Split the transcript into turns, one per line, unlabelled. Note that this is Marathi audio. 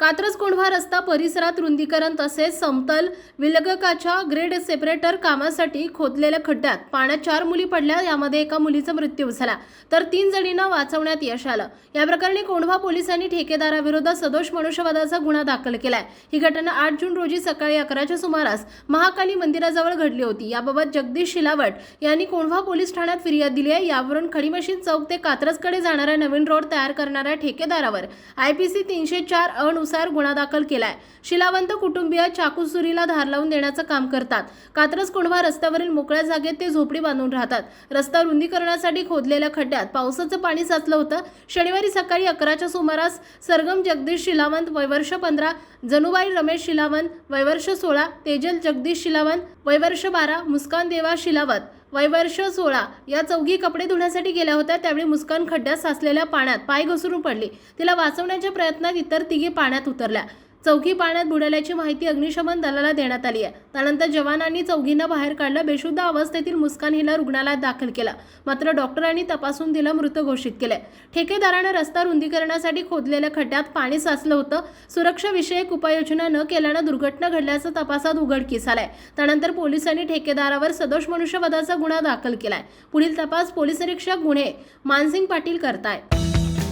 कात्रज कोंढवा रस्ता परिसरात रुंदीकरण तसेच समतल विलगकाच्या ग्रेड सेपरेटर कामासाठी खोदलेल्या खड्ड्यात पाण्यात चार मुली पडल्या यामध्ये एका मुलीचा मृत्यू झाला. तर तीन जणींना वाचवण्यात यश आलं. या प्रकरणी कोंढवा पोलिसांनी ठेकेदाराविरोधात सदोष मनुष्यवादाचा गुन्हा दाखल केलाय. ही घटना आठ जून रोजी सकाळी अकराच्या सुमारास महाकाली मंदिराजवळ घडली होती. याबाबत जगदीश शिलावट यांनी कोंढवा पोलीस ठाण्यात फिर्याद दिली आहे. यावरून खडीमशीन चौक ते कात्रजकडे जाणाऱ्या नवीन रोड तयार करणाऱ्या ठेकेदारावर आयपीसी तीनशे चार कलमानुसार गुन्हा दाखल केलाय. शिलावंत कुटुंबीय चाकूसुरीला धार लावून देण्याचं काम करतात. कात्रज कोंढवा रस्त्यावरील मोकळ्या जागेत ते झोपडी बांधून राहतात. रस्ता रुंदीकरणासाठी खोदलेल्या खड्ड्यात पावसाचं पाणी साचलं होतं. शनिवारी सकाळी अकराच्या सुमारास सरगम जगदीश शिलावंत वयवर्ष पंधरा जनुबाई रमेश शिलावंत वयवर्ष सोळा तेजल जगदीश शिलावंत वयवर्ष बारा मुस्कान देवा शिलावत वैवर्ष सोळा या चौघी कपडे धुण्यासाठी गेल्या होत्या. त्यावेळी मुस्कान खड्ड्यात साचलेल्या पाण्यात पाय घसरून पडली. तिला वाचवण्याच्या प्रयत्नात इतर तिघी पाण्यात उतरल्या. चौघी पाण्यात बुडाल्याची माहिती अग्निशमन दलाला देण्यात आली आहे. त्यानंतर जवानांनी चौघींना बाहेर काढलं बेशुद्ध अवस्थेतील मुस्कान हिला रुग्णालयात दाखल केला. मात्र डॉक्टरांनी तपासून तिला मृत घोषित केलंय. ठेकेदारानं रस्ता रुंदीकरणासाठी खोदलेल्या खड्ड्यात पाणी साचलं होतं. सुरक्षाविषयक उपाययोजना न केल्यानं दुर्घटना घडल्याचं तपासात उघडकीस आलाय. त्यानंतर पोलिसांनी ठेकेदारावर सदोष मनुष्यवधाचा गुन्हा दाखल केलाय. पुढील तपास पोलीस निरीक्षक गुन्हे मानसिंग पाटील करतायत.